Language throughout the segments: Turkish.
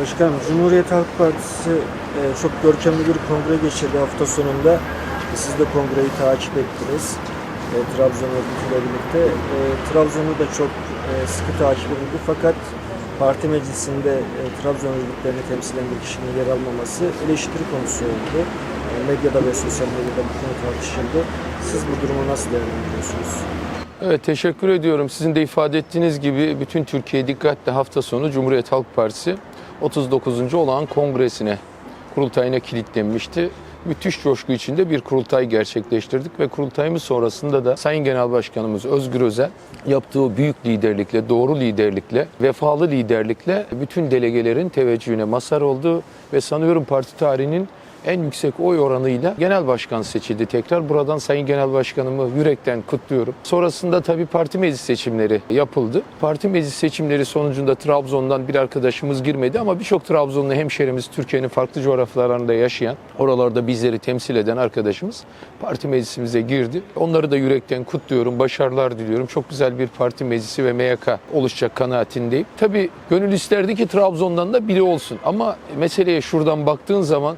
Başkanım, Cumhuriyet Halk Partisi e, çok görkemli bir kongre geçirdi hafta sonunda. E, Siz de kongreyi takip ettiniz. E, Trabzon örgütüyle birlikte. E, Trabzon'u da çok e, sıkı takip edildi fakat parti meclisinde e, Trabzon örgütlerini temsil eden bir kişinin yer almaması eleştiri konusu oldu. E, medyada ve sosyal medyada bu konu tartışıldı. Siz bu durumu nasıl değerlendiriyorsunuz? Evet teşekkür ediyorum. Sizin de ifade ettiğiniz gibi bütün Türkiye dikkatle hafta sonu Cumhuriyet Halk Partisi 39. olağan kongresine kurultayına kilitlenmişti. Müthiş coşku içinde bir kurultay gerçekleştirdik ve kurultayımız sonrasında da Sayın Genel Başkanımız Özgür Özel yaptığı büyük liderlikle, doğru liderlikle, vefalı liderlikle bütün delegelerin teveccühüne mazhar oldu ve sanıyorum parti tarihinin en yüksek oy oranıyla genel başkan seçildi tekrar. Buradan Sayın Genel Başkanımı yürekten kutluyorum. Sonrasında tabii parti meclis seçimleri yapıldı. Parti meclis seçimleri sonucunda Trabzon'dan bir arkadaşımız girmedi ama birçok Trabzonlu hemşerimiz Türkiye'nin farklı coğrafyalarında yaşayan, oralarda bizleri temsil eden arkadaşımız parti meclisimize girdi. Onları da yürekten kutluyorum, başarılar diliyorum. Çok güzel bir parti meclisi ve MYK oluşacak kanaatindeyim. Tabii gönül isterdi ki Trabzon'dan da biri olsun ama meseleye şuradan baktığın zaman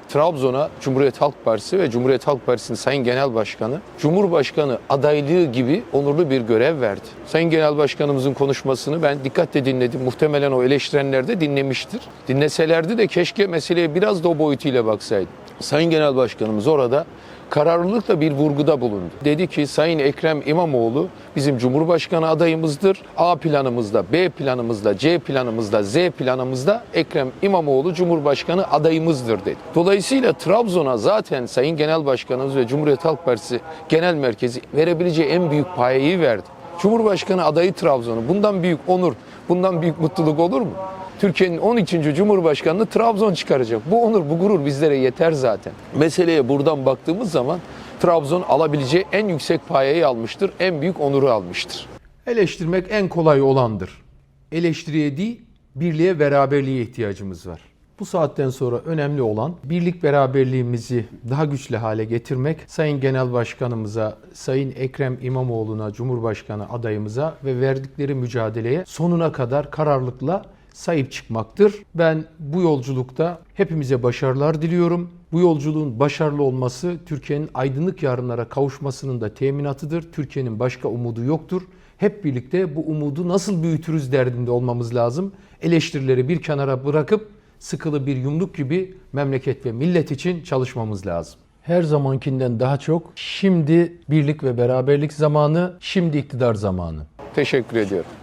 Trabzon'a Cumhuriyet Halk Partisi ve Cumhuriyet Halk Partisi'nin Sayın Genel Başkanı, Cumhurbaşkanı adaylığı gibi onurlu bir görev verdi. Sayın Genel Başkanımızın konuşmasını ben dikkatle dinledim. Muhtemelen o eleştirenler de dinlemiştir. Dinleselerdi de keşke meseleye biraz da o boyutuyla baksaydı. Sayın Genel Başkanımız orada kararlılıkla bir vurguda bulundu. Dedi ki Sayın Ekrem İmamoğlu bizim Cumhurbaşkanı adayımızdır. A planımızda, B planımızda, C planımızda, Z planımızda Ekrem İmamoğlu Cumhurbaşkanı adayımızdır dedi. Dolayısıyla Trabzon'a zaten Sayın Genel Başkanımız ve Cumhuriyet Halk Partisi Genel Merkezi verebileceği en büyük payeyi verdi. Cumhurbaşkanı adayı Trabzon'u. Bundan büyük onur, bundan büyük mutluluk olur mu? Türkiye'nin 12. Cumhurbaşkanını Trabzon çıkaracak. Bu onur, bu gurur bizlere yeter zaten. Meseleye buradan baktığımız zaman Trabzon alabileceği en yüksek payeyi almıştır, en büyük onuru almıştır. Eleştirmek en kolay olandır. Eleştiriye değil, birliğe, beraberliğe ihtiyacımız var. Bu saatten sonra önemli olan birlik beraberliğimizi daha güçlü hale getirmek. Sayın Genel Başkanımıza, Sayın Ekrem İmamoğlu'na, Cumhurbaşkanı adayımıza ve verdikleri mücadeleye sonuna kadar kararlılıkla sahip çıkmaktır. Ben bu yolculukta hepimize başarılar diliyorum. Bu yolculuğun başarılı olması Türkiye'nin aydınlık yarınlara kavuşmasının da teminatıdır. Türkiye'nin başka umudu yoktur. Hep birlikte bu umudu nasıl büyütürüz derdinde olmamız lazım. Eleştirileri bir kenara bırakıp sıkılı bir yumruk gibi memleket ve millet için çalışmamız lazım. Her zamankinden daha çok şimdi birlik ve beraberlik zamanı, şimdi iktidar zamanı. Teşekkür ediyorum.